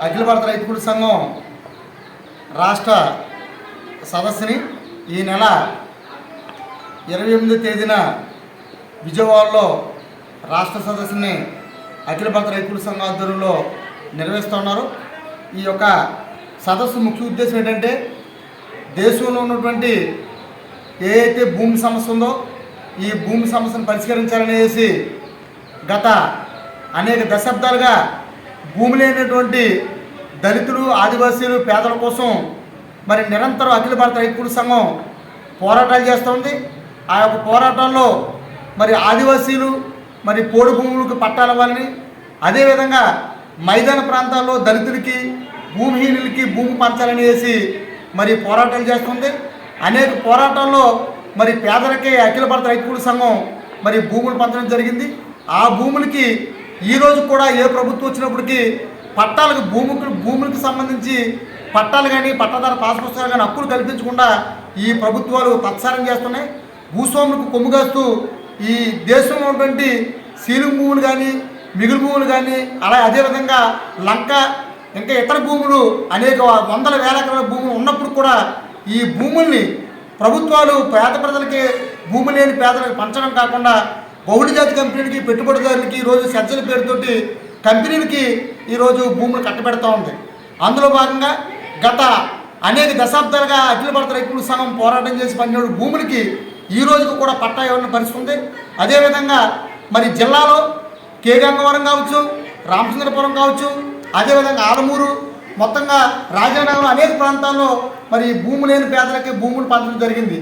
అఖిల భారత రైతు సంఘం రాష్ట్ర సదస్సుని ఈ నెల ఇరవై ఎనిమిదో తేదీన విజయవాడలో రాష్ట్ర సదస్సుని అఖిల భారత రైతు సంఘం ఆధ్వర్యంలో నిర్వహిస్తున్నారు ఈ యొక్క సదస్సు ముఖ్య ఉద్దేశం ఏంటంటే దేశంలో ఉన్నటువంటి ఏ అయితే భూమి సమస్య ఉందో ఈ భూమి సమస్యను పరిష్కరించాలనేసి గత అనేక దశాబ్దాలుగా భూమి లేనటువంటి దళితులు ఆదివాసీలు పేదల కోసం మరి నిరంతరం అఖిల భారత రైతుల సంఘం పోరాటాలు చేస్తుంది. ఆ యొక్క పోరాటాల్లో మరి ఆదివాసీలు మరి పోడు భూములకు పట్టాల వాళ్ళని అదేవిధంగా మైదాన ప్రాంతాల్లో దళితులకి భూమిహీనులకి భూమి పంచాలని వేసి మరి పోరాటాలు చేస్తుంది. అనేక పోరాటాల్లో మరి పేదలకే అఖిల భారత రైతుల సంఘం మరి భూములు పంచడం జరిగింది. ఆ భూములకి ఈ రోజు కూడా ఏ ప్రభుత్వం వచ్చినప్పటికీ పట్టాలకు భూములకు భూములకు సంబంధించి పట్టాలు కానీ పట్టాదార పాస్ పుస్తకాలు కానీ హక్కులు కల్పించకుండా ఈ ప్రభుత్వాలు తత్సారం చేస్తున్నాయి. భూస్వాములకు కొమ్ముగాస్తూ ఈ దేశంలో ఉన్నటువంటి సీలింగ్ భూములు కానీ మిగులు భూములు కానీ అలా అదేవిధంగా లంక ఇంకా ఇతర భూములు అనేక వందల వేల ఎకరాల భూములు ఉన్నప్పుడు కూడా ఈ భూముల్ని ప్రభుత్వాలు పేద ప్రజలకి భూమి లేని పేదలకు పంచడం కాకుండా బహుళ జాతి కంపెనీలకి పెట్టుబడిదారులకి ఈరోజు సెన్సర్ పేరుతోటి కంపెనీలకి ఈరోజు భూములు కట్టబెడతా ఉంది. అందులో భాగంగా గత అనేక దశాబ్దాలుగా అఖిల భారత రైతుల సంఘం పోరాటం చేసి పనిచేయడం భూములకి ఈ రోజుకు కూడా పట్టా ఇవ్వని పరిస్థితుంది అదేవిధంగా మరి జిల్లాలో కే గంగవరం కావచ్చు రామచంద్రపురం కావచ్చు అదేవిధంగా ఆలమూరు మొత్తంగా రాజనగరం అనేక ప్రాంతాల్లో మరి భూమి లేని పేదలకి భూములు పంచడం జరిగింది.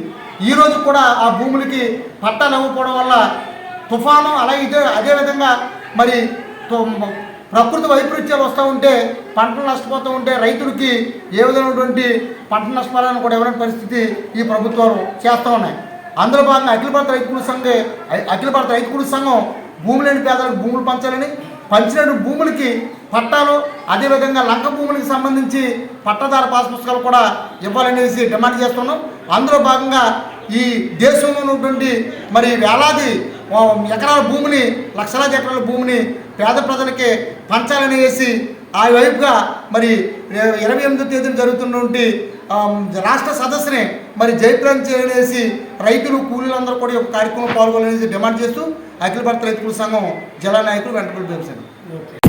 ఈ రోజు కూడా ఆ భూములకి పట్టాలు ఇవ్వకపోవడం వల్ల తుఫాను అలాగే ఇదే అదేవిధంగా మరి తో- ప్రకృతి వైపరీత్యాలు వస్తూ ఉంటే పంటలు నష్టపోతూ ఉంటే రైతులకి ఏ విధమైనటువంటి పంట నష్టపరాలను కూడా ఇవ్వని పరిస్థితి ఈ ప్రభుత్వాలు చేస్తూ ఉన్నాయి. అందులో భాగంగా అఖిల భారత రైతు కూలి సంఘే అఖిల భారత రైతు కూలి సంఘం భూమి లేని పేదలకు భూములు పంచాలని పంచిన భూములకి పట్టాలు అదేవిధంగా లంక భూములకు సంబంధించి పట్టాదార పాస్ పుస్తకాలు కూడా ఇవ్వాలనేసి డిమాండ్ చేస్తున్నాం. అందులో భాగంగా ఈ దేశంలో ఉన్నటువంటి మరి వేలాది ఎకరాల భూమిని లక్షలాది ఎకరాల భూమిని పేద ప్రజలకి పంచాలని వేసి ఆ వైపుగా మరి ఇరవై ఎనిమిదో తేదీన జరుగుతున్నటువంటి రాష్ట్ర సదస్సుని మరి జయప్రదం చేయాలనేసి రైతులు కూలీలందరూ కూడా ఈ కార్యక్రమం పాల్గొనాలనేసి డిమాండ్ చేస్తూ అఖిల భారత రైతుల సంఘం జిల్లా నాయకులు వెంటపల్లి ఓకే.